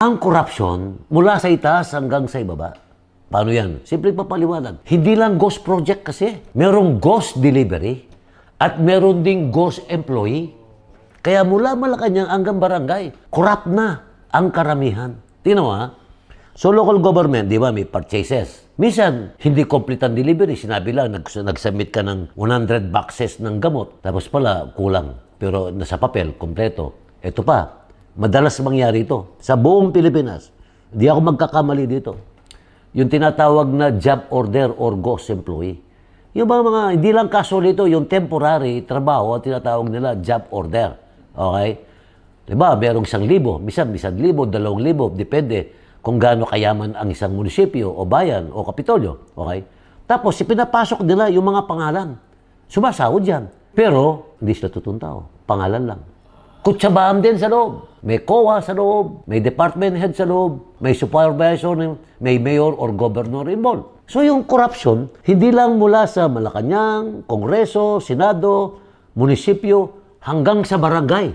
Ang korupsyon, mula sa itaas hanggang sa ibaba. Paano yan? Simple papaliwanag. Hindi lang ghost project kasi. Merong ghost delivery at meron ding ghost employee. Kaya mula Malacanang hanggang barangay, corrupt na ang karamihan. Tingnan mo ha? So local government, di ba, may purchases. Minsan, hindi complete ang delivery. Sinabi lang, nag- nag-submit ka ng 100 boxes ng gamot. Tapos pala, kulang. Pero nasa papel, kompleto. Ito pa, madalas mangyari ito. Sa buong Pilipinas, hindi ako magkakamali dito. Yung tinatawag na job order or ghost employee. Yung mga, mga hindi lang casual ito, yung temporary trabaho, tinatawag nila job order. Okay? Diba, merong isang libo, minsan isang libo, dalawang libo, depende kung gaano kayaman ang isang munisipyo o bayan o kapitolyo. Okay? Tapos, ipinapasok nila yung mga pangalan. Sumasahod yan. Pero, hindi sila tutuntao. Pangalan lang. Kutsabaan din sa loob. May COA sa loob, may department head sa loob, may supervisor, may mayor or governor involved. So yung corruption, hindi lang mula sa Malacanang, Kongreso, Senado, munisipyo, hanggang sa barangay.